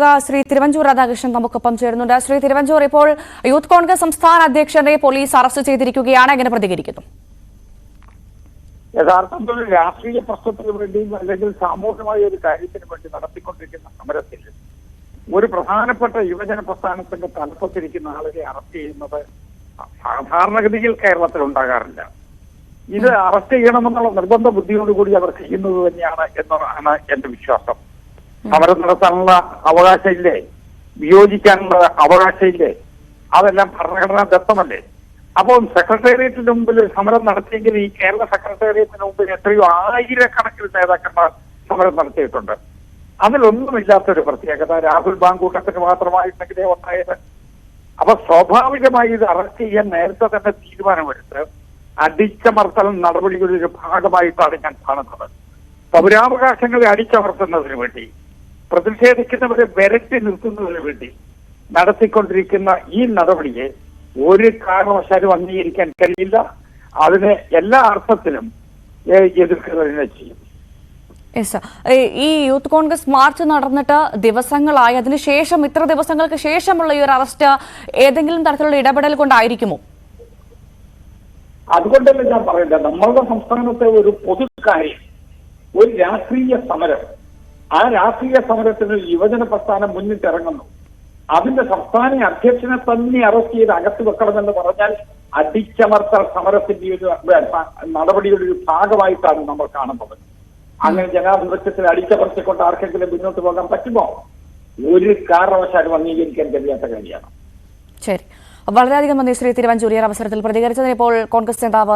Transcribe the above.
തുടരുക ശ്രീ തിരുവഞ്ചൂർ രാധാകൃഷ്ണൻ നമുക്കൊപ്പം ചേരുന്നുണ്ട്. ശ്രീ തിരുവഞ്ചൂർ ഇപ്പോൾ യൂത്ത് കോൺഗ്രസ് സംസ്ഥാന അധ്യക്ഷനെ പോലീസ് അറസ്റ്റ് ചെയ്തിരിക്കുകയാണ്. എങ്ങനെ പ്രതികരിക്കുന്നു? യഥാർത്ഥത്തിൽ രാഷ്ട്രീയ പ്രശ്നത്തിന് വേണ്ടിയും അല്ലെങ്കിൽ സാമൂഹികമായ ഒരു കാര്യത്തിന് വേണ്ടി നടത്തിക്കൊണ്ടിരിക്കുന്ന സമരത്തിൽ ഒരു പ്രധാനപ്പെട്ട യുവജന പ്രസ്ഥാനത്തിന്റെ തലപ്പത്തിരിക്കുന്ന ആളുകളെ അറസ്റ്റ് ചെയ്യുന്നത് സാധാരണഗതിയിൽ കേരളത്തിൽ ഉണ്ടാകാറില്ല. ഇത് അറസ്റ്റ് ചെയ്യണമെന്നുള്ള നിർബന്ധ ബുദ്ധിയോടുകൂടി അവർ ചെയ്യുന്നത് തന്നെയാണ് എന്നതാണ് എന്റെ വിശ്വാസം. സമരം നടത്താനുള്ള അവകാശമില്ലേ? വിയോജിക്കാനുള്ള അവകാശമില്ലേ? അതെല്ലാം ഭരണഘടനാ ദത്തമല്ലേ? അപ്പോൾ സെക്രട്ടേറിയറ്റിന് മുമ്പിൽ സമരം നടത്തിയെങ്കിൽ ഈ കേരള സെക്രട്ടേറിയറ്റിന് മുമ്പിൽ എത്രയോ ആയിരക്കണക്കിന് നേതാക്കന്മാർ സമരം നടത്തിയിട്ടുണ്ട്. അതിലൊന്നുമില്ലാത്തൊരു പ്രത്യേകത രാഹുൽ ബാങ്കൂട്ടത്തിന് മാത്രമായിട്ടെങ്കിലേ ഉണ്ടായത്. അപ്പൊ സ്വാഭാവികമായി ഇത് അറസ്റ്റ് ചെയ്യാൻ നേരത്തെ തന്നെ തീരുമാനമെടുത്ത് അടിച്ചമർത്തൽ നടപടികളുടെ ഒരു ഭാഗമായിട്ടാണ് ഞാൻ കാണുന്നത്. പൗരാവകാശങ്ങളെ അടിച്ചമർത്തുന്നതിന് വേണ്ടി പ്രതിഷേധിക്കുന്നവരെ വിരട്ടി നിർത്തുന്നതിന് വേണ്ടി നടത്തിക്കൊണ്ടിരിക്കുന്ന ഈ നടപടിയെ ഒരു കാരണവശാലും അംഗീകരിക്കാൻ കഴിയില്ല. അതിനെ എല്ലാ അർത്ഥത്തിലും എതിർക്കുക തന്നെ ചെയ്യും. യെസ് ഈ യൂത്ത് കോൺഗ്രസ് മാർച്ച് നടന്നിട്ട് ദിവസങ്ങളായി. അതിനുശേഷം ഇത്ര ദിവസങ്ങൾക്ക് ശേഷമുള്ള ഈ ഒരു അറസ്റ്റ് ഏതെങ്കിലും തരത്തിലുള്ള ഇടപെടൽ കൊണ്ടായിരിക്കുമോ? അതുകൊണ്ടല്ല ഞാൻ പറയുന്നത്. നമ്മളുടെ സംസ്ഥാനത്തെ ഒരു പൊതു കാര്യം ഒരു രാഷ്ട്രീയ സമരം ആ രാഷ്ട്രീയ സമരത്തിന് യുവജന പ്രസ്ഥാനം മുന്നിട്ടിറങ്ങുന്നു അതിന്റെ സംസ്ഥാന അധ്യക്ഷനെ തന്നെ അറസ്റ്റ് ചെയ്ത് അകത്ത് വെക്കണമെന്ന് പറഞ്ഞാൽ അടിച്ചമർത്തൽ സമരത്തിന്റെ ഒരു നടപടിയുടെ ഒരു ഭാഗമായിട്ടാണ് നമ്മൾ കാണുന്നത്. അങ്ങനെ ജനാധിപത്യത്തിൽ അടിച്ചമർത്തിക്കൊണ്ട് ആർക്കെങ്കിലും മുന്നോട്ട് പോകാൻ പറ്റുമോ? ഒരു കാരണവശാലും അംഗീകരിക്കാൻ കഴിയാത്ത കാര്യമാണ്. ശരി. വളരെയധികം നന്ദി ശ്രീ തിരുവഞ്ചൂരിയർ അവസരത്തിൽ പ്രതികരിച്ചതിന് ഇപ്പോൾ കോൺഗ്രസ് നേതാവ്